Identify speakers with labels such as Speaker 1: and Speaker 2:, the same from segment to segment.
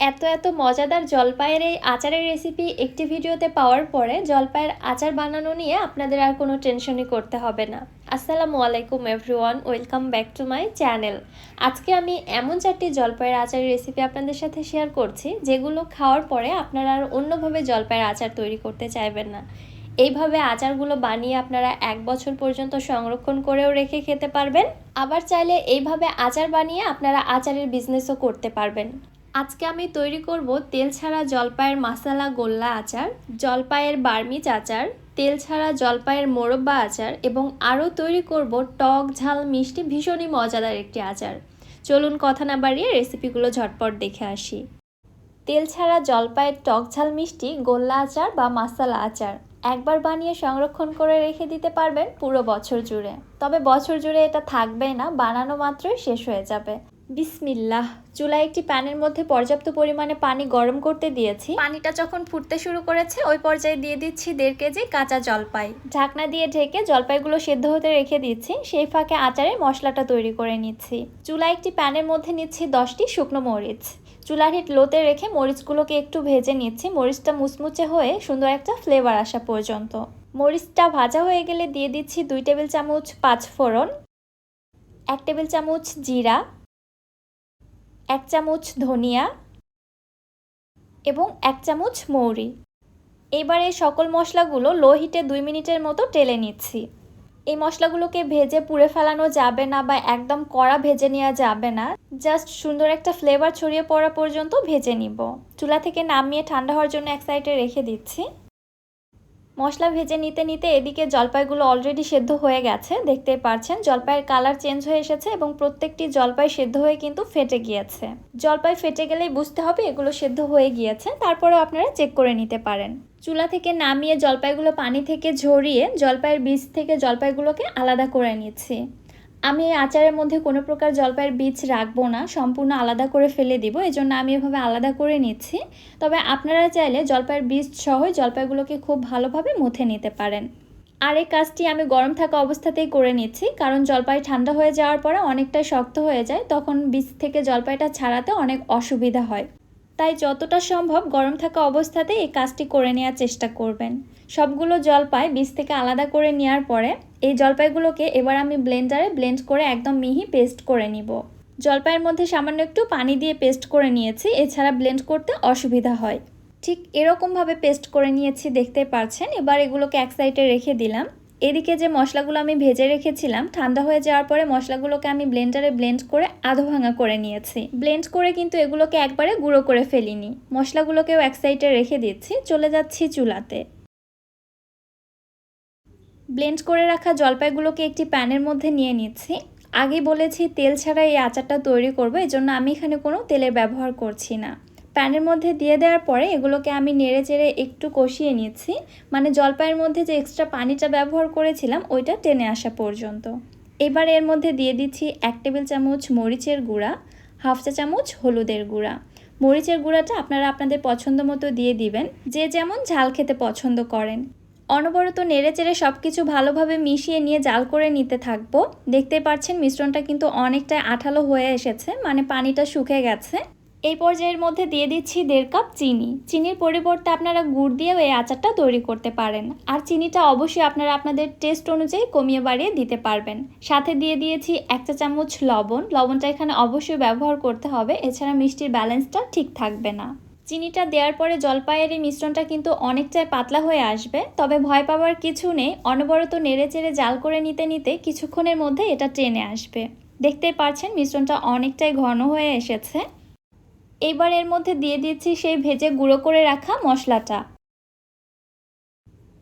Speaker 1: এত এত মজাদার জলপাইয়ের এই আচারের রেসিপি একটি ভিডিওতে পাওয়ার পরে জলপাইয়ের আচার বানানো নিয়ে আপনাদের আর কোনো টেনশনই করতে হবে না। আসসালামু আলাইকুম everyone welcome back to my channel আজকে আমি এমন চারটি জলপাইয়ের আচারের রেসিপি আপনাদের সাথে শেয়ার করছি, যেগুলো খাওয়ার পরে আপনারা আর অন্যভাবে জলপাইয়ের আচার তৈরি করতে চাইবেন না। এইভাবে আচারগুলো বানিয়ে আপনারা এক বছর পর্যন্ত সংরক্ষণ করেও রেখে খেতে পারবেন। আবার চাইলে এইভাবে আচার বানিয়ে আপনারা আচারের বিজনেসও করতে পারবেন। আজকে আমি তৈরি করব তেল ছাড়া জলপাইয়ের মাসালা গোল্লা আচার, জলপাইয়ের বার্মিজ আচার, তেল ছাড়া জলপাইয়ের মোরব্বা আচার এবং আরও তৈরি করব টক, ঝাল, মিষ্টি, ভীষণই মজাদার একটি আচার। চলুন কথা না বাড়িয়ে রেসিপিগুলো ঝটপট দেখে আসি। তেল ছাড়া জলপাইয়ের টক, ঝাল, মিষ্টি, গোল্লা আচার বা মাসালা আচার একবার বানিয়ে সংরক্ষণ করে রেখে দিতে পারবেন পুরো বছর জুড়ে। তবে বছর জুড়ে এটা থাকবে না, বানানো মাত্রই শেষ হয়ে যাবে। বিসমিল্লাহ চুলায় একটি প্যানের মধ্যে পর্যাপ্ত পরিমাণে পানি গরম করতে দিয়েছি। পানিটা যখন ফুটতে শুরু করেছে ওই পর্যায়ে দিয়ে দিচ্ছি দেড় কেজি কাঁচা জলপাই। ঢাকনা দিয়ে ঢেকে জলপাইগুলো সেদ্ধ হতে রেখে দিচ্ছি সেই ফাঁকে আচারে মশলাটা তৈরি করে নিচ্ছি। চুলায় একটি প্যানের মধ্যে নিচ্ছি দশটি শুকনো মরিচ। চুলার হিট লোতে রেখে মরিচগুলোকে একটু ভেজে নিচ্ছি মরিচটা মুচমুচে হয়ে সুন্দর একটা ফ্লেভার আসা পর্যন্ত। মরিচটা ভাজা হয়ে গেলে দিয়ে দিচ্ছি দুই টেবিল চামচ পাঁচ ফোড়ন এক টেবিল চামচ জিরা এক চামচ ধনিয়া এবং এক চামচ মৌরি। এবার এই সকল মশলাগুলো লো হিটে দুই মিনিটের মতো টেলে নিচ্ছি। এই মশলাগুলোকে ভেজে পুড়ে ফেলানো যাবে না বা একদম কড়া ভেজে নেওয়া যাবে না। জাস্ট সুন্দর একটা ফ্লেভার ছড়িয়ে পড়া পর্যন্ত ভেজে নিব। চুলা থেকে নামিয়ে ঠান্ডা হওয়ার জন্য এক সাইডে রেখে দিচ্ছি। মশলা ভেজে নিতে নিতে এদিকে জলপাইগুলো অলরেডি সেদ্ধ হয়ে গেছে। দেখতে পাচ্ছেন জলপাইয়ের কালার চেঞ্জ হয়ে এসেছে এবং প্রত্যেকটি জলপাই সেদ্ধ হয়ে কিন্তু ফেটে গিয়েছে। জলপাই ফেটে গেলেই বুঝতে হবে এগুলো সেদ্ধ হয়ে গিয়েছে তারপরেও আপনারা চেক করে নিতে পারেন। চুলা থেকে নামিয়ে জলপাইগুলো পানি থেকে ঝরিয়ে জলপাইয়ের বীজ থেকে জলপাইগুলোকে আলাদা করে নিচ্ছি। আমি এই আচারের মধ্যে কোনো প্রকার জলপাইয়ের বীজ রাখব না, সম্পূর্ণ আলাদা করে ফেলে দিব এই জন্য আমি এভাবে আলাদা করে নিচ্ছি। তবে আপনারা চাইলে জলপাইয়ের বীজ সহ জলপাইগুলোকে খুব ভালোভাবে মুথে নিতে পারেন। আর এই কাজটি আমি গরম থাকা অবস্থাতেই করে নিচ্ছি, কারণ জলপাই ঠান্ডা হয়ে যাওয়ার পরে অনেকটাই শক্ত হয়ে যায়, তখন বীজ থেকে জলপাইটা ছাড়াতে অনেক অসুবিধা হয়। তাই যতটা সম্ভব গরম থাকা অবস্থাতে এই কাজটি করে নেওয়ার চেষ্টা করবেন। সবগুলো জলপাই বীজ থেকে আলাদা করে নেওয়ার পরে এই জলপাইগুলোকে এবার আমি ব্লেন্ডারে ব্লেন্ড করে একদম মিহি পেস্ট করে নিব। জলপাইয়ের মধ্যে সামান্য একটু পানি দিয়ে পেস্ট করে নিয়েছি, এছাড়া ব্লেন্ড করতে অসুবিধা হয়। ঠিক এরকমভাবে পেস্ট করে নিয়েছি, দেখতে পাচ্ছেন? এবার এগুলোকে এক সাইডে রেখে দিলাম। এদিকে যে মশলাগুলো আমি ভেজে রেখেছিলাম, ঠান্ডা হয়ে যাওয়ার পরে মশলাগুলোকে আমি ব্লেন্ডারে ব্লেন্ড করে আধো ভাঙা করে নিয়েছি। ব্লেন্ড করে কিন্তু এগুলোকে একবারে গুঁড়ো করে ফেলিনি। মশলাগুলোকেও এক সাইডে রেখে দিচ্ছি। চলে যাচ্ছি চুলাতে। ব্লেন্ড করে রাখা জলপাইগুলোকে একটি প্যানের মধ্যে নিয়ে নিচ্ছি। আগে বলেছি তেল ছাড়া এই আচারটা তৈরি করব, এজন্য আমি এখানে কোনো তেলের ব্যবহার করছি না। প্যানের মধ্যে দিয়ে দেওয়ার পরে এগুলোকে আমি নেড়ে চেড়ে একটু কষিয়ে নিচ্ছি। মানে জলপাইয়ের মধ্যে যে এক্সট্রা পানিটা ব্যবহার করেছিলাম, ওইটা টেনে আসা পর্যন্ত। এবার এর মধ্যে দিয়ে দিচ্ছি এক টেবিল চামচ মরিচের গুঁড়া, হাফ চা চামচ হলুদের গুঁড়া। মরিচের গুঁড়াটা আপনারা আপনাদের পছন্দ মতো দিয়ে দিবেন, যে যেমন ঝাল খেতে পছন্দ করেন। অনবরত নেড়ে চেড়ে সব কিছু ভালোভাবে মিশিয়ে নিয়ে জাল করে নিতে থাকব। দেখতে পাচ্ছেন, মিশ্রণটা কিন্তু অনেকটাই আঠালো হয়ে এসেছে মানে পানিটা শুকে গেছে। এই পর্যায়ের মধ্যে দিয়ে দিচ্ছি দেড় কাপ চিনি। চিনির পরিবর্তে আপনারা গুড় দিয়েও এই আচারটা তৈরি করতে পারেন। আর চিনিটা অবশ্যই আপনারা আপনাদের টেস্ট অনুযায়ী কমিয়ে বাড়িয়ে দিতে পারবেন। সাথে দিয়ে দিয়েছি এক চা চামচ লবণ। লবণটা এখানে অবশ্যই ব্যবহার করতে হবে। এছাড়া মিষ্টির ব্যালেন্সটা ঠিক থাকবে না। চিনিটা দেওয়ার পরে জলপাইয়ের এই মিশ্রণটা কিন্তু অনেকটাই পাতলা হয়ে আসবে। তবে ভয় পাওয়ার কিছু নেই। অনবরত নেড়ে চেড়ে জাল করে নিতে নিতে কিছুক্ষণের মধ্যে এটা টেনে আসবে। দেখতেই পাচ্ছেন মিশ্রণটা অনেকটাই ঘন হয়ে এসেছে। এবার এর মধ্যে দিয়ে দিচ্ছি সেই ভেজে গুঁড়ো করে রাখা মশলাটা।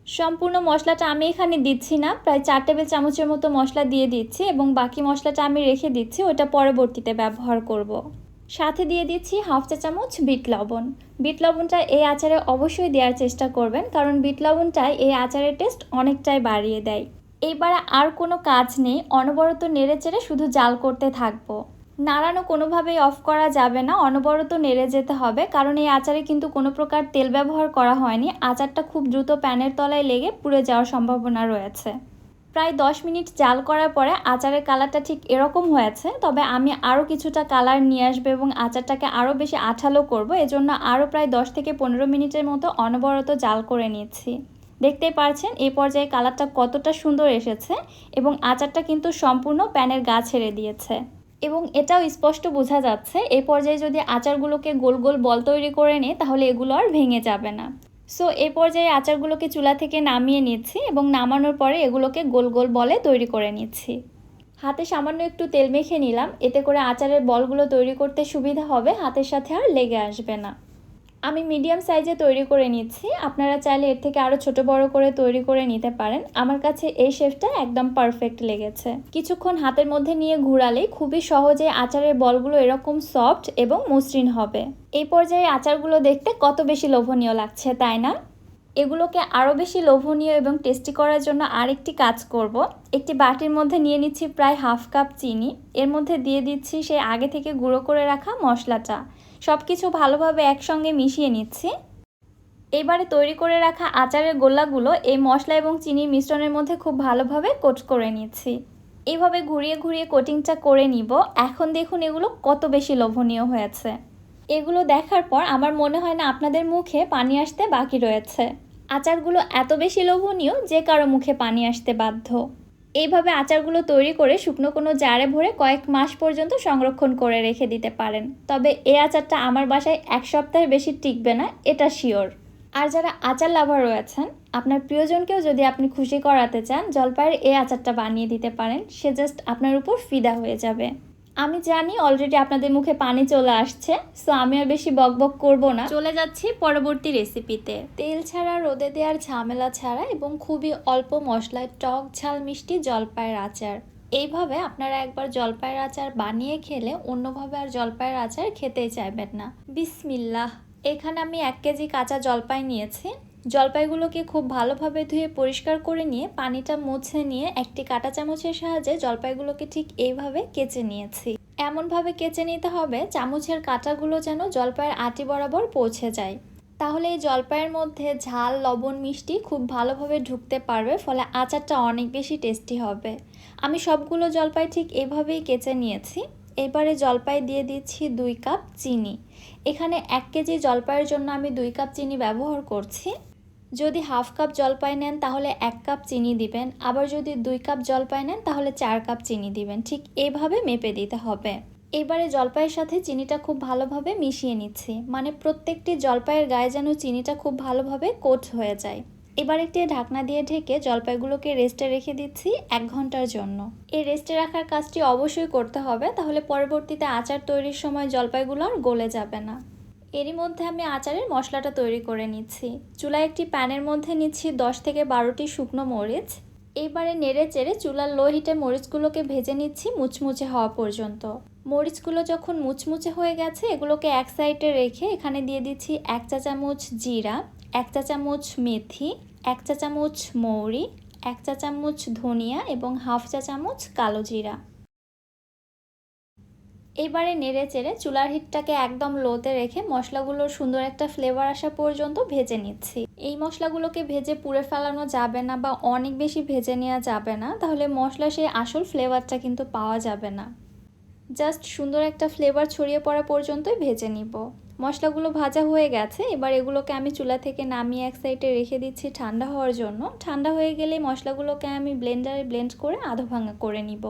Speaker 1: সম্পূর্ণ মশলাটা আমি এখানে দিচ্ছি না, প্রায় চার টেবিল চামচের মতো মশলা দিয়ে দিচ্ছি এবং বাকি মশলাটা আমি রেখে দিচ্ছি, ওটা পরবর্তীতে ব্যবহার করব। সাথে দিয়ে দিচ্ছি হাফ চা চামচ বিট লবণ। বিট লবণটা এই আচারে অবশ্যই দেওয়ার চেষ্টা করবেন, কারণ বিট লবণটাই এই আচারের টেস্ট অনেকটাই বাড়িয়ে দেয়। এইবার আর কোনো কাজ নেই, অনবরত নেড়ে চেড়ে শুধু জাল করতে থাকব। নাড়ানো কোনোভাবেই অফ করা যাবে না, অনবরত নেড়ে যেতে হবে। কারণ এই আচারে কিন্তু কোনো প্রকার তেল ব্যবহার করা হয়নি। আচারটা খুব দ্রুত প্যানের তলায় লেগে পুড়ে যাওয়ার সম্ভাবনা রয়েছে। প্রায় দশ মিনিট জাল করার পরে আচারের কালারটা ঠিক এরকম হয়েছে, তবে আমি আরও কিছুটা কালার নিয়ে আসব এবং আচারটাকে আরও বেশি আঠালো করব। এজন্য আরও প্রায় দশ থেকে পনেরো মিনিটের মতো অনবরত জাল করে নিচ্ছি। দেখতেই পারছেন, এ পর্যায়ে কালারটা কতটা সুন্দর এসেছে এবং আচারটা কিন্তু সম্পূর্ণ প্যানের গা ছেড়ে দিয়েছে। এবং এটাও স্পষ্ট বোঝা যাচ্ছে এই পর্যায়ে যদি আচারগুলোকে গোল গোল বল তৈরি করে নিই তাহলে এগুলো আর ভেঙে যাবে না। সো এ পর্যায়ে আচারগুলোকে চুলা থেকে নামিয়ে নিচ্ছি এবং নামানোর পরে এগুলোকে গোল গোল বলে তৈরি করে নিচ্ছি। হাতে সামান্য একটু তেল মেখে নিলাম, এতে করে আচারের বলগুলো তৈরি করতে সুবিধা হবে, হাতের সাথে আর লেগে আসবে না। আমি মিডিয়াম সাইজে তৈরি করে নিচ্ছি। আপনারা চাইলে এর থেকে আরও ছোট বড় করে তৈরি করে নিতে পারেন। আমার কাছে এই শেফটা একদম পারফেক্ট লেগেছে। কিছুক্ষণ হাতের মধ্যে নিয়ে ঘুরালেই খুবই সহজে আচারের বলগুলো এরকম সফট এবং মসৃণ হবে। এই পর্যায়ে আচারগুলো দেখতে কত বেশি লোভনীয় লাগছে, তাই না? এগুলোকে আরও বেশি লোভনীয় এবং টেস্টি করার জন্য আরেকটি কাজ করব। একটি বাটির মধ্যে নিয়ে নিচ্ছি প্রায় হাফ কাপ চিনি। এর মধ্যে দিয়ে দিচ্ছি সেই আগে থেকে গুঁড়ো করে রাখা মশলাটা। সব কিছু ভালোভাবে একসঙ্গে মিশিয়ে নিচ্ছি। এবারে তৈরি করে রাখা আচারের গোল্লাগুলো এই মশলা এবং চিনির মিশ্রণের মধ্যে খুব ভালোভাবে কোট করে নিচ্ছি। এইভাবে ঘুরিয়ে ঘুরিয়ে কোটিংটা করে নিব। এখন দেখুন এগুলো কত বেশি লোভনীয় হয়েছে। এগুলো দেখার পর আমার মনে হয় না আপনাদের মুখে পানি আসতে বাকি রয়েছে। আচারগুলো এত বেশি লোভনীয় যে কারও মুখে পানি আসতে বাধ্য। এইভাবে আচারগুলো তৈরি করে শুকনো কোনো জারে ভরে কয়েক মাস পর্যন্ত সংরক্ষণ করে রেখে দিতে পারেন। তবে এই আচারটা আমার বাসায় এক সপ্তাহের বেশি টিকবে না, এটা শিওর। আর যারা আচার লাভার রয়েছেন আপনার প্রিয়জনকেও যদি আপনি খুশি করাতে চান, জলপাইয়ের এ আচারটা বানিয়ে দিতে পারেন, সে জাস্ট আপনার উপর ফিদা হয়ে যাবে। আমি জানি অলরেডি আপনাদের মুখে পানি চলে আসছে সো আমি আর বেশি বকবক করব না। চলে যাচ্ছি পরবর্তী রেসিপিতে তেল ছাড়া রোদে দেওয়ার ঝামেলা ছাড়া এবং খুবই অল্প মশলায় টক ঝাল মিষ্টি জলপাইয়ের আচার। এইভাবে আপনারা একবার জলপাইয়ের আচার বানিয়ে খেলে অন্যভাবে আর জলপাইয়ের আচার খেতেই চাইবেন না। বিসমিল্লাহ। এখানে আমি এক কেজি কাঁচা জলপাই নিয়েছি। জলপাইগুলোকে খুব ভালোভাবে ধুয়ে পরিষ্কার করে নিয়ে পানিটা মুছে নিয়ে একটি কাঁটা চামচের সাহায্যে জলপাইগুলোকে ঠিক এইভাবে কেচে নিয়েছি। এমনভাবে কেচে নিতে হবে চামচের কাঁটাগুলো যেন জলপাইয়ের আটি বরাবর পৌঁছে যায়। তাহলে এই জলপাইয়ের মধ্যে ঝাল, লবণ, মিষ্টি খুব ভালোভাবে ঢুকতে পারবে, ফলে আচারটা অনেক বেশি টেস্টি হবে। আমি সবগুলো জলপাই ঠিক এভাবেই কেচে নিয়েছি। এবারে জলপাই দিয়ে দিচ্ছি দুই কাপ চিনি। এখানে এক কেজি জলপাইয়ের জন্য আমি দুই কাপ চিনি ব্যবহার করছি। যদি হাফ কাপ জলপাই নেন, তাহলে এক কাপ চিনি দিবেন। আবার যদি দুই কাপ জলপাই নেন, তাহলে চার কাপ চিনি দিবেন। ঠিক এইভাবে মেপে দিতে হবে। এবারে জলপাইয়ের সাথে চিনিটা খুব ভালোভাবে মিশিয়ে নিচ্ছি। মানে প্রত্যেকটি জলপাইয়ের গায়ে যেন চিনিটা খুব ভালোভাবে কোট হয়ে যায়। এবার একটি ঢাকনা দিয়ে ঢেকে জলপাইগুলোকে রেস্টে রেখে দিচ্ছি এক ঘণ্টার জন্য। এই রেস্টে রাখার কাজটি অবশ্যই করতে হবে, তাহলে পরবর্তীতে আচার তৈরির সময় জলপাইগুলো আর গলে যাবে না। এরই মধ্যে আমি আচারের মশলাটা তৈরি করে নিচ্ছি। চুলায় একটি প্যানের মধ্যে নিচ্ছি দশ থেকে বারোটি শুকনো মরিচ। এইবারে নেড়ে চেড়ে চুলার লো হিটে মরিচগুলোকে ভেজে নিচ্ছি মুচমুচে হওয়া পর্যন্ত। মরিচগুলো যখন মুচমুচে হয়ে গেছে, এগুলোকে এক সাইডে রেখে এখানে দিয়ে দিচ্ছি এক চা চামচ জিরা, এক চা চামচ মেথি, এক চা চামচ মৌরি, এক চা চামচ ধনিয়া এবং হাফ চা চামচ কালো জিরা। এবারে নেড়ে চেড়ে চুলার হিটটাকে একদম লোতে রেখে মশলাগুলোর সুন্দর একটা ফ্লেভার আসা পর্যন্ত ভেজে নিচ্ছি। এই মশলাগুলোকে ভেজে পুড়ে ফেলানো যাবে না বা অনেক বেশি ভেজে নেওয়া যাবে না, তাহলে মশলা সেই আসল ফ্লেভারটা কিন্তু পাওয়া যাবে না। জাস্ট সুন্দর একটা ফ্লেভার ছড়িয়ে পড়া পর্যন্তই ভেজে নিব। মশলাগুলো ভাজা হয়ে গেছে, এবার এগুলোকে আমি চুলা থেকে নামিয়ে এক সাইডে রেখে দিচ্ছি ঠান্ডা হওয়ার জন্য। ঠান্ডা হয়ে গেলে মশলাগুলোকে আমি ব্লেন্ডারে ব্লেন্ড করে আধো ভাঙা করে নিব।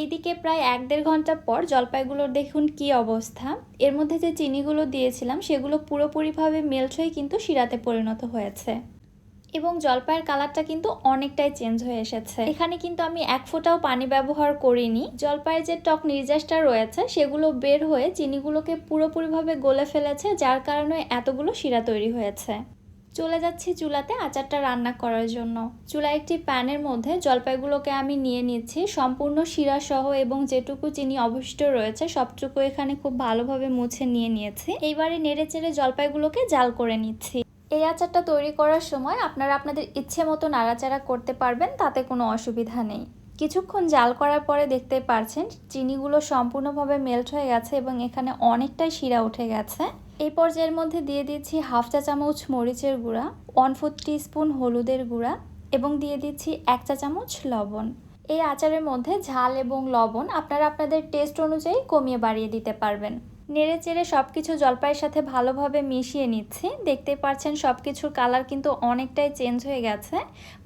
Speaker 1: এইদিকে প্রায় এক দেড় ঘণ্টা পর জলপাইগুলোর দেখুন কি অবস্থা। এর মধ্যে যে চিনিগুলো দিয়েছিলাম, সেগুলো পুরোপুরিভাবে মেল্ট কিন্তু শিরাতে পরিণত হয়েছে। এবং জলপাইয়ের কালারটা কিন্তু অনেকটাই চেঞ্জ হয়ে এসেছে। এখানে কিন্তু আমি এক ফোঁটাও পানি ব্যবহার করিনি। জলপাইয়ের যে টক নির্যাসটা রয়েছে, সেগুলো বের হয়ে চিনিগুলোকে পুরোপুরিভাবে গলে ফেলেছে, যার কারণে এতগুলো শিরা তৈরি হয়েছে। চলে যাচ্ছি চুলাতে আচারটা রান্না করার জন্য। চুলা একটি প্যানের মধ্যে জলপাইগুলোকে আমি নিয়ে নিচ্ছি। সম্পূর্ণ শিরা সহ এবং যেটুকু চিনি অবশিষ্ট রয়েছে, সবটুকু এখানে খুব ভালোভাবে মুছে নিয়ে নিয়েছি। এইবারে নেড়ে চেড়ে জলপাইগুলোকে জাল করে নিচ্ছি। এই আচারটা তৈরি করার সময় আপনারা আপনাদের ইচ্ছে মতো নাড়াচাড়া করতে পারবেন, তাতে কোনো অসুবিধা নেই। কিছুক্ষণ জাল করার পরে দেখতে পারছেন, চিনিগুলো সম্পূর্ণভাবে মেল্ট হয়ে গেছে এবং এখানে অনেকটাই শিরা উঠে গেছে। এই পর্যায়ের মধ্যে দিয়ে দিচ্ছি হাফ চা চামচ মরিচের গুঁড়া ওয়ান ফোর স্পুন হলুদের গুঁড়া এবং দিয়ে দিচ্ছি এক চা চামচ লবণ। এই আচারের মধ্যে ঝাল এবং লবণ আপনারা আপনাদের টেস্ট অনুযায়ী কমিয়ে বাড়িয়ে দিতে পারবেন। নেড়ে চেড়ে সব কিছু জলপাইয়ের সাথে ভালোভাবে মিশিয়ে নিচ্ছি। দেখতে পাচ্ছেন সব কিছুর কালার কিন্তু অনেকটাই চেঞ্জ হয়ে গেছে।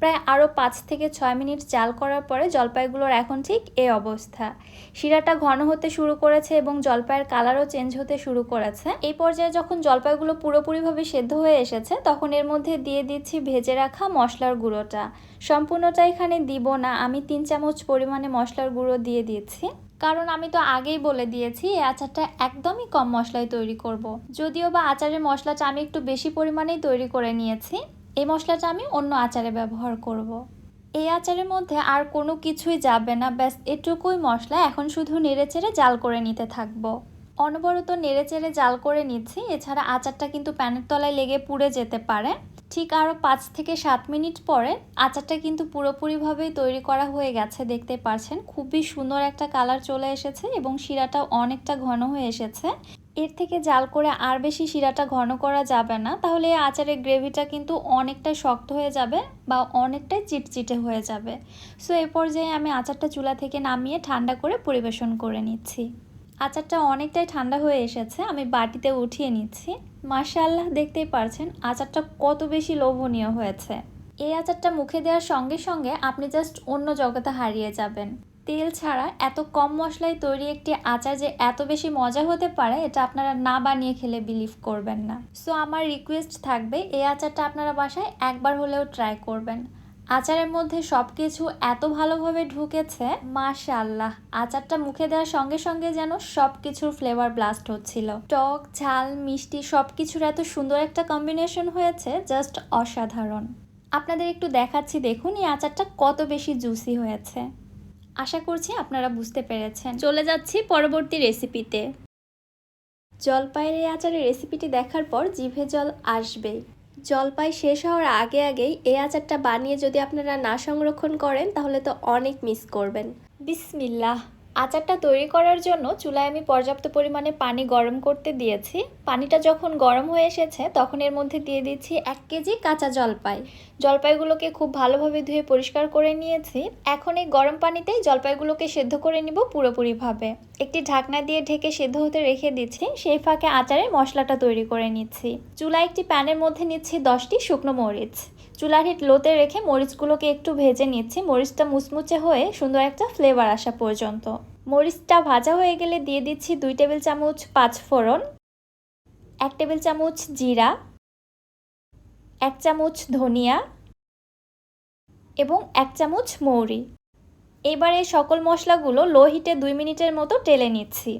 Speaker 1: প্রায় আরও পাঁচ থেকে ছয় মিনিট জাল করার পরে জলপাইগুলোর এখন ঠিক এ অবস্থা। শিরাটা ঘন হতে শুরু করেছে এবং জলপাইয়ের কালারও চেঞ্জ হতে শুরু করেছে। এই পর্যায়ে যখন জলপাইগুলো পুরোপুরিভাবে সেদ্ধ হয়ে এসেছে, তখন এর মধ্যে দিয়ে দিচ্ছি ভেজে রাখা মশলার গুঁড়োটা। সম্পূর্ণটা এখানে দিব না, আমি তিন চামচ পরিমাণে মশলার গুঁড়ো দিয়ে দিচ্ছি। কারণ আমি তো আগেই বলে দিয়েছি, এই আচারটা একদমই কম মশলায় তৈরি করব। যদিও বা আচারের মশলাটা আমি একটু বেশি পরিমাণেই তৈরি করে নিয়েছি, এই মশলাটা আমি অন্য আচারে ব্যবহার করব। এই আচারের মধ্যে আর কোনো কিছুই যাবে না, ব্যাস এটুকুই মশলা এখন শুধু নেড়েচেড়ে জাল করে নিতে থাকব অনবরত নেড়েচেড়ে জাল করে নিচ্ছি, এছাড়া আচারটা কিন্তু প্যানের তলায় লেগে পুড়ে যেতে পারে ঠিক আরও পাঁচ থেকে সাত মিনিট পরে আচারটা কিন্তু পুরোপুরিভাবেই তৈরি করা হয়ে গেছে, দেখতে পারছেন। খুবই সুন্দর একটা কালার চলে এসেছে এবং শিরাটাও অনেকটা ঘন হয়ে এসেছে। এর থেকে জাল করে আর বেশি শিরাটা ঘন করা যাবে না, তাহলে এই আচারের গ্রেভিটা কিন্তু অনেকটাই শক্ত হয়ে যাবে বা অনেকটাই চিটচিটে হয়ে যাবে। সো এ পর্যায়ে আমি আচারটা চুলা থেকে নামিয়ে ঠান্ডা করে পরিবেশন করে নিচ্ছি। আচারটা অনেকটাই ঠান্ডা হয়ে এসেছে, আমি বাটিতে উঠিয়ে নিচ্ছি। মাশাআল্লাহ, দেখতেই পারছেন আচারটা কত বেশি লোভনীয় হয়েছে। এই আচারটা মুখে দেওয়ার সঙ্গে সঙ্গে আপনি জাস্ট অন্য জগতে হারিয়ে যাবেন। তেল ছাড়া এত কম মশলায় তৈরি একটি আচার যে এত বেশি মজা হতে পারে, এটা আপনারা না বানিয়ে খেলে বিলিভ করবেন না। সো আমার রিকোয়েস্ট থাকবে, এই আচারটা আপনারা বাসায় একবার হলেও ট্রাই করবেন। আচারের মধ্যে সব কিছু এত ভালোভাবে ঢুকেছে, মাশাআল্লাহ। আচারটা মুখে দেওয়ার সঙ্গে সঙ্গে যেন সব কিছুর ফ্লেভার ব্লাস্ট হচ্ছিল। টক, ঝাল, মিষ্টি সব কিছুর এত সুন্দর একটা কম্বিনেশন হয়েছে জাস্ট অসাধারণ। আপনাদের একটু দেখাচ্ছি, দেখুন এই আচারটা কত বেশি জুসি হয়েছে। আশা করছি আপনারা বুঝতে পেরেছেন।
Speaker 2: চলে যাচ্ছি পরবর্তী রেসিপিতে
Speaker 1: জলপাইয়ের এই আচারের রেসিপিটি দেখার পর জিভে জল আসবেই।
Speaker 2: জলপাই শেষ হওয়ার আগে আগেই এই আচারটা বানিয়ে যদি আপনারা না সংরক্ষণ করেন, তাহলে তো অনেক মিস করবেন।
Speaker 1: বিসমিল্লাহ। আচারটা তৈরি করার জন্য চুলায় আমি পর্যাপ্ত পরিমাণে পানি গরম করতে দিয়েছি। পানিটা যখন গরম হয়ে এসেছে, তখন এর মধ্যে দিয়ে দিচ্ছি এক কেজি কাঁচা জলপাই। জলপাইগুলোকে খুব ভালোভাবে ধুয়ে পরিষ্কার করে নিয়েছি। এখন এই গরম পানিতেই জলপাইগুলোকে সেদ্ধ করে নিব পুরোপুরিভাবে। একটি ঢাকনা দিয়ে ঢেকে সেদ্ধ হতে রেখে দিচ্ছি, সেই ফাঁকে আচারের মশলাটা তৈরি করে নিচ্ছি। চুলায় একটি প্যানের মধ্যে নিচ্ছি দশটি শুকনো মরিচ। চুলার হিট লোতে রেখে মরিচগুলোকে একটু ভেজে নিচ্ছি। মরিচটা মুচমুচে হয়ে সুন্দর একটা ফ্লেভার আসা পর্যন্ত। মরিচটা ভাজা হয়ে গেলে দিয়ে দিচ্ছি দুই টেবিল চামচ পাঁচ ফোড়ন, এক টেবিল চামচ জিরা, এক চামচ ধনিয়া এবং এক চামচ মৌরি। এবারে সকল মশলাগুলো লো হিটে দুই মিনিটের মতো টেলে নিচ্ছি।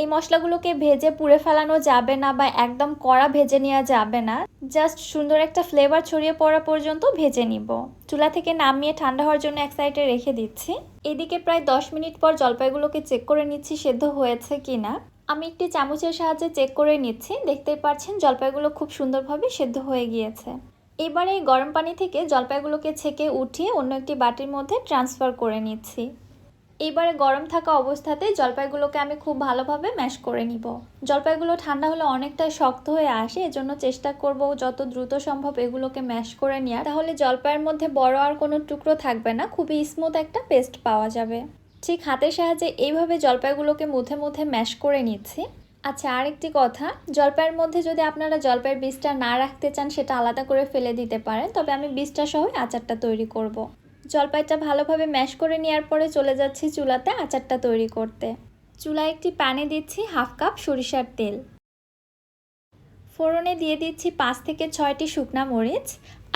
Speaker 1: এই মশলাগুলোকে ভেজে পুড়ে ফেলানো যাবে না বা একদম কড়া ভেজে নেওয়া যাবে না। জাস্ট সুন্দর একটা ফ্লেভার ছড়িয়ে পড়া পর্যন্ত ভেজে নিব। চুলা থেকে নামিয়ে ঠান্ডা হওয়ার জন্য এক সাইডে রেখে দিচ্ছি। এদিকে প্রায় দশ মিনিট পর জলপাইগুলোকে চেক করে নিচ্ছি সেদ্ধ হয়েছে কি না আমি একটি চামচের সাহায্যে চেক করে নিচ্ছি। দেখতেই পাচ্ছেন জলপাইগুলো খুব সুন্দরভাবে সেদ্ধ হয়ে গিয়েছে। এবারে এই গরম পানি থেকে জলপাইগুলোকে ছেঁকে উঠিয়ে অন্য একটি বাটির মধ্যে ট্রান্সফার করে নিচ্ছি। এইবারে গরম থাকা অবস্থাতে জলপাইগুলোকে আমি খুব ভালোভাবে ম্যাশ করে নিব। জলপাইগুলো ঠান্ডা হলে অনেকটাই শক্ত হয়ে আসে, এজন্য চেষ্টা করব যত দ্রুত সম্ভব এগুলোকে ম্যাশ করে নেওয়া তাহলে জলপাইয়ের মধ্যে বড় আর কোনো টুকরো থাকবে না, খুবই স্মুথ একটা পেস্ট পাওয়া যাবে। ঠিক হাতের সাহায্যে এইভাবে জলপাইগুলোকে মুথে মুথে ম্যাশ করে নিচ্ছি। আচ্ছা আরেকটি কথা, জলপাইয়ের মধ্যে যদি আপনারা জলপাইয়ের বীজটা না রাখতে চান, সেটা আলাদা করে ফেলে দিতে পারেন, তবে আমি বীজটা সহ আচারটা তৈরি করব। জলপাইটা ভালোভাবে ম্যাশ করে নেওয়ার পরে চলে যাচ্ছি চুলাতে আচারটা তৈরি করতে। চুলায় একটি প্যানে দিচ্ছি হাফ কাপ সরিষার তেল। ফোড়নে দিয়ে দিচ্ছি পাঁচ থেকে ছয়টি শুকনা মরিচ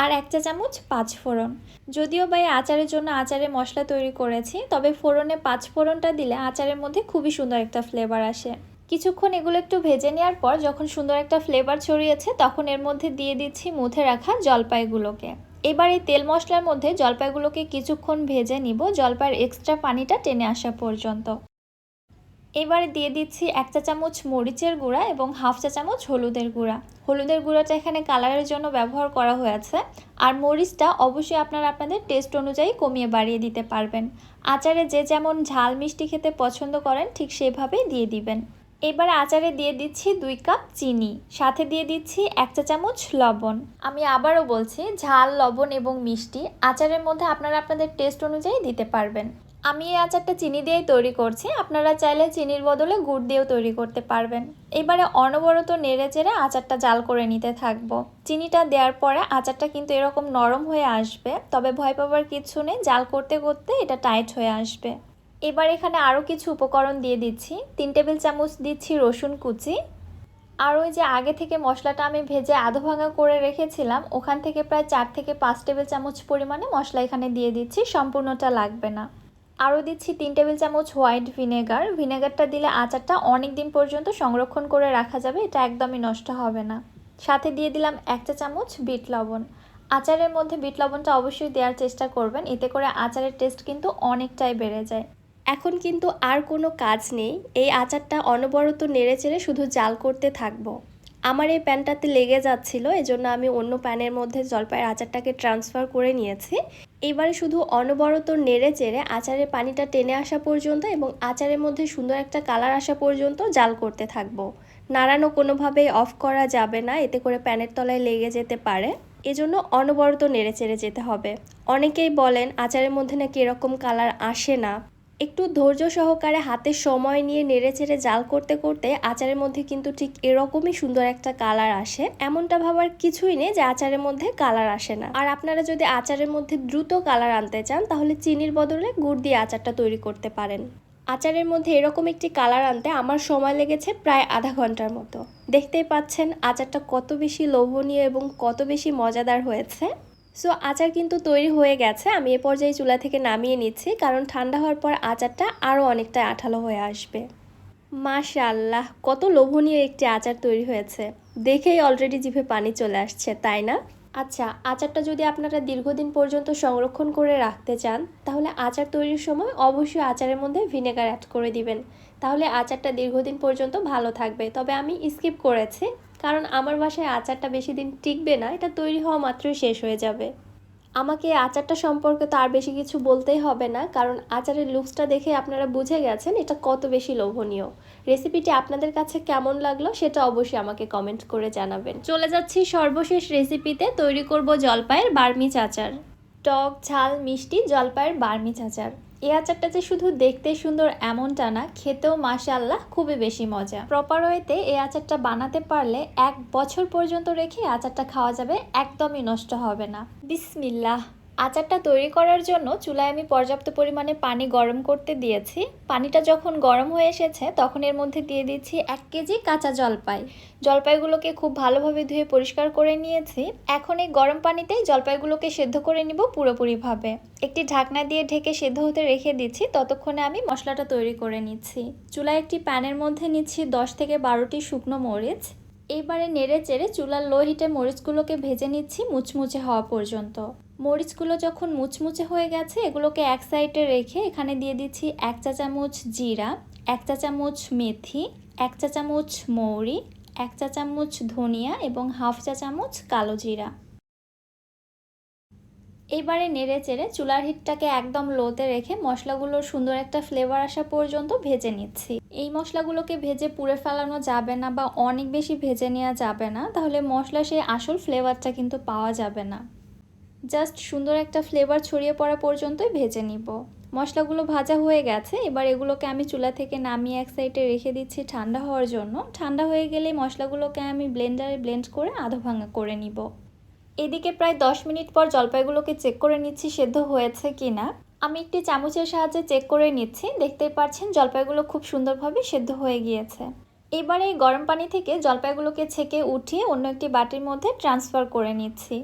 Speaker 1: আর এক চা চামচ পাঁচ ফোড়ন। যদিও বা এই আচারের জন্য আচারে মশলা তৈরি করেছি, তবে ফোড়নে পাঁচ ফোড়নটা দিলে আচারের মধ্যে খুবই সুন্দর একটা ফ্লেভার আসে। কিছুক্ষণ এগুলো একটু ভেজে নেওয়ার পর যখন সুন্দর একটা ফ্লেভার ছড়িয়েছে, তখন এর মধ্যে দিয়ে দিচ্ছি মুথে রাখা জলপাইগুলোকে। এবার এই তেল মশলার মধ্যে জলপাইগুলোকে কিছুক্ষণ ভেজে নিব, জলপাইয়ের এক্সট্রা পানিটা টেনে আসা পর্যন্ত। এবারে দিয়ে দিচ্ছি এক চা চামচ মরিচের গুঁড়া এবং হাফ চা চামচ হলুদের গুঁড়া। হলুদের গুঁড়াটা এখানে কালারের জন্য ব্যবহার করা হয়েছে আর মরিচটা অবশ্যই আপনারা আপনাদের টেস্ট অনুযায়ী কমিয়ে বাড়িয়ে দিতে পারবেন। আচারে যে যেমন ঝাল মিষ্টি খেতে পছন্দ করেন ঠিক সেভাবেই দিয়ে দিবেন। এবারে আচারে দিয়ে দিচ্ছি দুই কাপ চিনি, সাথে দিয়ে দিচ্ছি এক চা চামচ লবণ। আমি আবারও বলছি, ঝাল, লবণ এবং মিষ্টি আচারের মধ্যে আপনারা আপনাদের টেস্ট অনুযায়ী দিতে পারবেন। আমি এই আচারটা চিনি দিয়েই তৈরি করছি, আপনারা চাইলে চিনির বদলে গুড় দিয়েও তৈরি করতে পারবেন। এবারে অনবরত নেড়ে চেড়ে আচারটা জাল করে নিতে থাকব। চিনিটা দেওয়ার পরে আচারটা কিন্তু এরকম নরম হয়ে আসবে, তবে ভয় পাবার কিছু নেই, জাল করতে করতে এটা টাইট হয়ে আসবে। এবার এখানে আরও কিছু উপকরণ দিয়ে দিচ্ছি। তিন টেবিল চামচ দিচ্ছি রসুন কুচি। আর ওই যে আগে থেকে মশলাটা আমি ভেজে আধো ভাঙা করে রেখেছিলাম, ওখান থেকে প্রায় চার থেকে পাঁচ টেবিল চামচ পরিমাণে মশলা এখানে দিয়ে দিচ্ছি, সম্পূর্ণটা লাগবে না। আরও দিচ্ছি তিন টেবিল চামচ হোয়াইট ভিনেগার। ভিনেগারটা দিলে আচারটা অনেক দিন পর্যন্ত সংরক্ষণ করে রাখা যাবে, এটা একদমই নষ্ট হবে না। সাথে দিয়ে দিলাম এক চা চামচ বিট লবণ। আচারের মধ্যে বিট লবণটা অবশ্যই দেওয়ার চেষ্টা করবেন, এতে করে আচারের টেস্ট কিন্তু অনেকটাই বেড়ে যায়।
Speaker 2: এখন কিন্তু আর কোনো কাজ নেই। এই আচারটা অনবরত নেড়ে চেড়ে শুধু জাল করতে থাকব। আমার এই প্যানটাতে লেগে যাচ্ছিল, এজন্য আমি অন্য প্যানের মধ্যে জলপাইয়ের আচারটাকে ট্রান্সফার করে নিয়েছি। এবারে শুধু অনবরত নেড়ে চেড়ে আচারের পানিটা টেনে আসা পর্যন্ত এবং আচারের মধ্যে সুন্দর একটা কালার আসা পর্যন্ত জাল করতে থাকব। নাড়ানো কোনোভাবেই অফ করা যাবে না, এতে করে প্যানের তলায় লেগে যেতে পারে। এজন্য অনবরত নেড়ে চেড়ে যেতে হবে। অনেকেই বলেন আচারের মধ্যে নাকি এরকম কালার আসে না। একটু ধৈর্য সহকারে হাতে সময় নিয়ে নেড়ে চেড়ে জাল করতে করতে আচারের মধ্যে কিন্তু ঠিক এরকমই সুন্দর একটা কালার আসে। এমনটা ভাবার কিছুই নেই যে আচারের মধ্যে কালার আসে না। আর আপনারা যদি আচারের মধ্যে দ্রুত কালার আনতে চান, তাহলে চিনির বদলে গুড় দিয়ে আচারটা তৈরি করতে পারেন। আচারের মধ্যে এরকম একটি কালার আনতে আমার সময় লেগেছে প্রায় আধা ঘণ্টার মতো। দেখতেই পাচ্ছেন আচারটা কত বেশি লোভনীয় এবং কত বেশি মজাদার হয়েছে। সো আচার কিন্তু তৈরি হয়ে গেছে। আমি এ পর্যায়ে চুলা থেকে নামিয়ে নিচ্ছি, কারণ ঠান্ডা হওয়ার পর আচারটা আরও অনেকটা আঠালো হয়ে আসবে। মাশাআল্লাহ, কত লোভনীয় একটি আচার তৈরি হয়েছে। দেখেই অলরেডি জিভে পানি চলে আসছে, তাই না? আচ্ছা আচারটা যদি আপনারা দীর্ঘদিন পর্যন্ত সংরক্ষণ করে রাখতে চান, তাহলে আচার তৈরির সময় অবশ্যই আচারের মধ্যে ভিনেগার অ্যাড করে দিবেন। তাহলে আচারটা দীর্ঘদিন পর্যন্ত ভালো থাকবে। তবে আমি স্কিপ করেছি। কারণ আমার বাসায় আচারটা বেশি দিন টিকবে না, এটা তৈরি হওয়া মাত্রই শেষ হয়ে যাবে। আমাকে আচারটা সম্পর্কে তো আর বেশি কিছু বলতেই হবে না, কারণ আচারের লুকসটা দেখে আপনারা বুঝে গেছেন এটা কত বেশি লোভনীয়। রেসিপিটি আপনাদের কাছে কেমন লাগল সেটা অবশ্যই আমাকে কমেন্ট করে জানাবেন। চলে যাচ্ছি সর্বশেষ রেসিপিতে তৈরি করব জলপাইয়ের বার্মিচ আচার। টক, ঝাল, মিষ্টি, জলপাইয়ের বার্মিচ আচার। এই আচারটা যে শুধু দেখতে সুন্দর এমনটা না, খেতেও মাশাল্লাহ খুবই বেশি মজা। প্রপার ওয়েতে এই আচারটা বানাতে পারলে এক বছর পর্যন্ত রেখে আচারটা খাওয়া যাবে, একদমই নষ্ট হবে না। বিসমিল্লাহ। আচারটা তৈরি করার জন্য চুলায় আমি পর্যাপ্ত পরিমাণে পানি গরম করতে দিয়েছি। পানিটা যখন গরম হয়ে এসেছে, তখন এর মধ্যে দিয়ে দিচ্ছি এক কেজি কাঁচা জলপাই। জলপাইগুলোকে খুব ভালোভাবে ধুয়ে পরিষ্কার করে নিয়েছি। এখন এই গরম পানিতেই জলপাইগুলোকে সেদ্ধ করে নিব পুরোপুরিভাবে। একটি ঢাকনা দিয়ে ঢেকে সেদ্ধ হতে রেখে দিচ্ছি, ততক্ষণে আমি মশলাটা তৈরি করে নিচ্ছি। চুলায় একটি প্যানের মধ্যে নিচ্ছি দশ থেকে বারোটি শুকনো মরিচ। এইবারে নেড়ে চেড়ে চুলার লো হিটে মরিচগুলোকে ভেজে নিচ্ছি মুচমুচে হওয়া পর্যন্ত। মরিচগুলো যখন মুচমুচে হয়ে গেছে, এগুলোকে এক সাইডে রেখে এখানে দিয়ে দিচ্ছি এক চা চামচ জিরা, এক চা চামচ মেথি, এক চা চামচ মৌরি, এক চা চামচ ধনিয়া এবং হাফ চা চামচ কালো জিরা। এইবারে নেড়ে চেড়ে চুলার হিটটাকে একদম লোতে রেখে মশলাগুলোর সুন্দর একটা ফ্লেভার আসা পর্যন্ত ভেজে নিচ্ছি। এই মশলাগুলোকে ভেজে পুড়ে ফেলানো যাবে না বা অনেক বেশি ভেজে নেওয়া যাবে না, তাহলে মশলা সেই আসল ফ্লেভারটা কিন্তু পাওয়া যাবে না। জাস্ট সুন্দর একটা ফ্লেভার ছড়িয়ে পড়া পর্যন্তই ভেজে নিব। মশলাগুলো ভাজা হয়ে গেছে, এবার এগুলোকে আমি চুলা থেকে নামিয়ে এক সাইডে রেখে দিচ্ছি ঠান্ডা হওয়ার জন্য। ঠান্ডা হয়ে গেলে মশলাগুলোকে আমি ব্লেন্ডারে ব্লেন্ড করে আধো ভাঙা করে নিব। এদিকে প্রায় দশ মিনিট পর জলপাইগুলোকে চেক করে নিচ্ছি সেদ্ধ হয়েছে কি না আমি একটি চামচের সাহায্যে চেক করে নিচ্ছি, দেখতেই পাচ্ছেন জলপাইগুলো খুব সুন্দরভাবে সেদ্ধ হয়ে গিয়েছে। এবারে এই গরম পানি থেকে জলপাইগুলোকে ছেঁকে উঠিয়ে অন্য একটি বাটির মধ্যে ট্রান্সফার করে নিচ্ছি।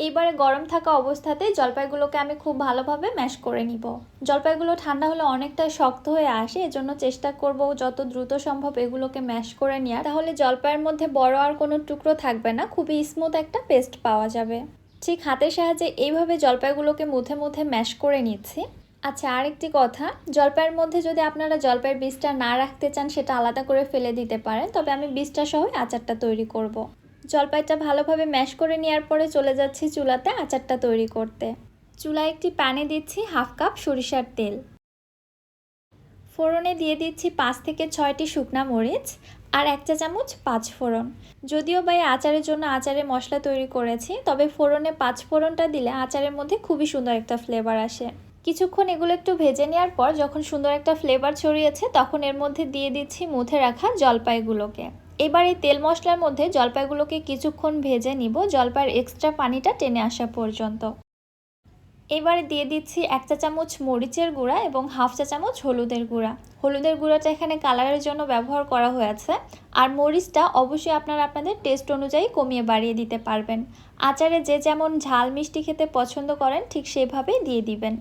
Speaker 2: এইবারে গরম থাকা অবস্থাতে জলপাইগুলোকে আমি খুব ভালোভাবে ম্যাশ করে নিব। জলপাইগুলো ঠান্ডা হলে অনেকটা শক্ত হয়ে আসে, এজন্য চেষ্টা করব যত দ্রুত সম্ভব এগুলোকে ম্যাশ করে নেওয়া তাহলে জলপাইয়ের মধ্যে বড় আর কোনো টুকরো থাকবে না, খুবই স্মুথ একটা পেস্ট পাওয়া যাবে। ঠিক হাতের সাহায্যে এইভাবে জলপাইগুলোকে মুথে মুথে ম্যাশ করে নিচ্ছি। আচ্ছা আরেকটি কথা, জলপাইয়ের মধ্যে যদি আপনারা জলপাইয়ের বীজটা না রাখতে চান, সেটা আলাদা করে ফেলে দিতে পারেন, তবে আমি বীজটা সহ আচারটা তৈরি করব। জলপাইটা ভালোভাবে ম্যাশ করে নেওয়ার পরে চলে যাচ্ছি চুলাতে আচারটা তৈরি করতে। চুলায় একটি প্যানে দিচ্ছি হাফ কাপ সরিষার তেল।
Speaker 1: ফোড়নে দিয়ে দিচ্ছি পাঁচ থেকে ছয়টি শুকনা মরিচ আর এক চা চামচ পাঁচ ফোড়ন। যদিও বা এই আচারের জন্য আচারে মশলা তৈরি করেছি, তবে ফোড়নে পাঁচ ফোড়নটা দিলে আচারের মধ্যে খুবই সুন্দর একটা ফ্লেভার আসে। কিছুক্ষণ এগুলো একটু ভেজে নেওয়ার পর যখন সুন্দর একটা ফ্লেভার ছড়িয়েছে, তখন এর মধ্যে দিয়ে দিচ্ছি মুথে রাখা জলপাইগুলোকে। এবার এই তেল মশলার মধ্যে জলপাইগুলোকে কিছুক্ষণ ভেজে নিব। জলপাইয়ের এক্সট্রা পানিটা টেনে আসা পর্যন্ত। এবারে দিয়ে দিচ্ছি এক চা চামচ মরিচের গুঁড়া এবং হাফ চা চামচ হলুদের গুঁড়া। হলুদের গুঁড়াটা এখানে কালারের জন্য ব্যবহার করা হয়েছে। আর মরিচটা অবশ্যই আপনারা আপনাদের টেস্ট অনুযায়ী কমিয়ে বাড়িয়ে দিতে পারবেন। আচারে যে যেমন ঝাল মিষ্টি খেতে পছন্দ করেন, ঠিক সেভাবেই দিয়ে দিবেন।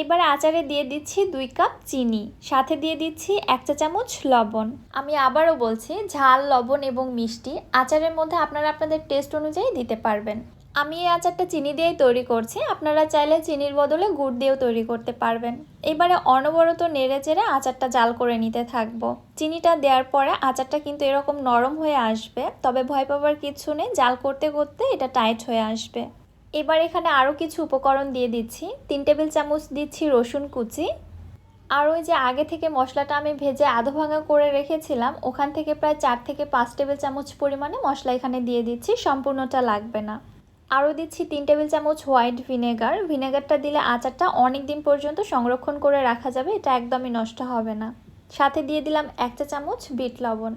Speaker 1: এবারে আচারে দিয়ে দিচ্ছি দুই কাপ চিনি, সাথে দিয়ে দিচ্ছি এক চা চামচ লবণ। আমি আবারও বলছি, ঝাল, লবণ এবং মিষ্টি আচারের মধ্যে আপনারা আপনাদের টেস্ট অনুযায়ী দিতে পারবেন। আমি এই আচারটা চিনি দিয়েই তৈরি করছি, আপনারা চাইলে চিনির বদলে গুড় দিয়েও তৈরি করতে পারবেন। এবারে অনবরত নেড়ে চেড়ে আচারটা জাল করে নিতে থাকব। চিনিটা দেওয়ার পরে আচারটা কিন্তু এরকম নরম হয়ে আসবে, তবে ভয় পাবার কিছু নেই, জাল করতে করতে এটা টাইট হয়ে আসবে। এবার এখানে আরও কিছু উপকরণ দিয়ে দিচ্ছি। তিন টেবিল চামচ দিচ্ছি রসুন কুচি। আর ওই যে আগে থেকে মশলাটা আমি ভেজে আধো ভাঙা করে রেখেছিলাম, ওখান থেকে প্রায় চার থেকে পাঁচ টেবিল চামচ পরিমাণে মশলা এখানে দিয়ে দিচ্ছি, সম্পূর্ণটা লাগবে না। আরও দিচ্ছি তিন টেবিল চামচ হোয়াইট ভিনেগার। ভিনেগারটা দিলে আচারটা অনেক দিন পর্যন্ত সংরক্ষণ করে রাখা যাবে, এটা একদমই নষ্ট হবে না। সাথে দিয়ে দিলাম এক চা চামচ বিট লবণ।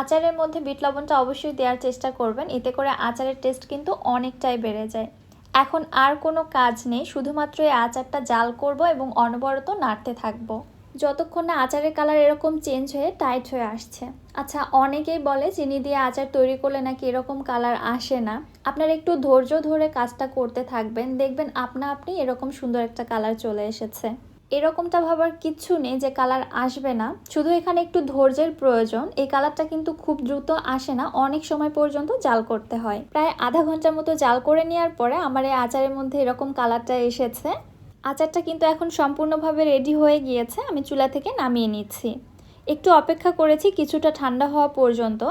Speaker 1: আচারের মধ্যে বিট লবণটা অবশ্যই দেওয়ার চেষ্টা করবেন, এতে করে আচারের টেস্ট কিন্তু অনেকটাই বেড়ে যায়। এখন আর কোনো কাজ নেই, শুধুমাত্র এই আচারটা জাল করব এবং অনবরত নাড়তে থাকব। যতক্ষণ না আচারের কালার এরকম চেঞ্জ হয়ে টাইট হয়ে আসছে। আচ্ছা অনেকেই বলে চিনি দিয়ে আচার তৈরি করলে নাকি এরকম কালার আসে না। আপনার একটু ধৈর্য ধরে কাজটা করতে থাকবেন। দেখবেন আপনা আপনি এরকম সুন্দর একটা কালার চলে এসেছে। এরকমটা ভাবার কিচ্ছু নেই যে কালার আসবে না। শুধু এখানে একটু ধৈর্যের প্রয়োজন। এই কালারটা কিন্তু খুব দ্রুত আসে না। অনেক সময় পর্যন্ত জাল করতে হয়। প্রায় আধা ঘণ্টার মতো জাল করে নেওয়ার পরে আমার এই আচারের মধ্যে এরকম কালারটা এসেছে। আচারটা কিন্তু এখন সম্পূর্ণভাবে রেডি হয়ে গিয়েছে। আমি চুলা থেকে নামিয়ে নিচ্ছি। একটু অপেক্ষা করেছি, কিছুটা ঠান্ডা হওয়া পর্যন্ত।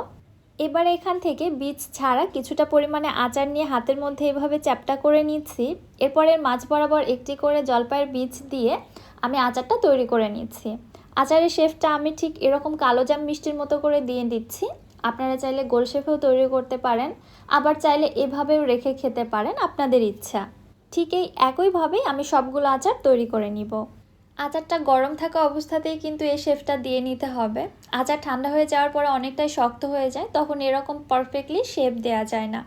Speaker 1: এবার এখান থেকে বীজ ছাড়া কিছুটা পরিমাণে আচার নিয়ে হাতের মধ্যে এভাবে চ্যাপটা করে নিচ্ছি। এরপরে মাছ বরাবর একটি করে জলপাইয়ের বীজ দিয়ে আমি আচারটা তৈরি করে নিচ্ছি। আচারের শেফটা আমি ঠিক এরকম কালো জাম মিষ্টির মতো করে দিয়ে দিচ্ছি। আপনারা চাইলে গোল শেফেও তৈরি করতে পারেন, আবার চাইলে এভাবেও রেখে খেতে পারেন আপনাদের ইচ্ছা। ঠিক এই একইভাবেই আমি সবগুলো আচার তৈরি করে নিব। আচারটা গরম থাকা অবস্থাতেই কিন্তু এই শেফটা দিয়ে নিতে হবে। আচার ঠান্ডা হয়ে যাওয়ার পরে অনেকটাই শক্ত হয়ে যায়, তখন এরকম পারফেক্টলি শেপ দেওয়া যায় না।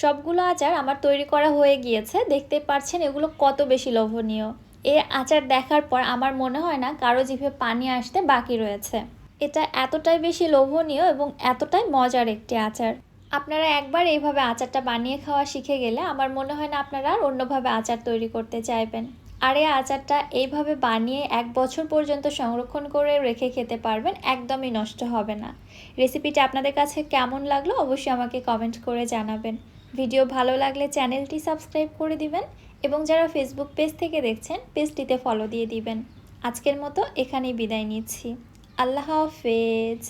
Speaker 1: সবগুলো আচার আমার তৈরি করা হয়ে গিয়েছে, দেখতে পাচ্ছেন এগুলো কত বেশি লোভনীয়। এই আচার দেখার পর আমার মনে হয় না কারও জিভে পানি আসতে বাকি রয়েছে। এটা এতটাই বেশি লোভনীয় এবং এতটাই মজার একটি আচার। আপনারা একবার এইভাবে আচারটা বানিয়ে খাওয়া শিখে গেলে আমার মনে হয় না আপনারা আর অন্যভাবে আচার তৈরি করতে চাইবেন। আর এই আচারটা এইভাবে বানিয়ে এক বছর পর্যন্ত সংরক্ষণ করে রেখে খেতে পারবেন, একদমই নষ্ট হবে না। রেসিপিটা আপনাদের কাছে কেমন লাগল অবশ্যই আমাকে কমেন্ট করে জানাবেন। ভিডিও ভালো লাগলে চ্যানেলটি সাবস্ক্রাইব করে দিবেন এবং যারা ফেসবুক পেজ থেকে দেখছেন পেজটিতে ফলো দিয়ে দিবেন। আজকের মতো এখানেই বিদায় নিচ্ছি। আল্লাহ হাফেজ।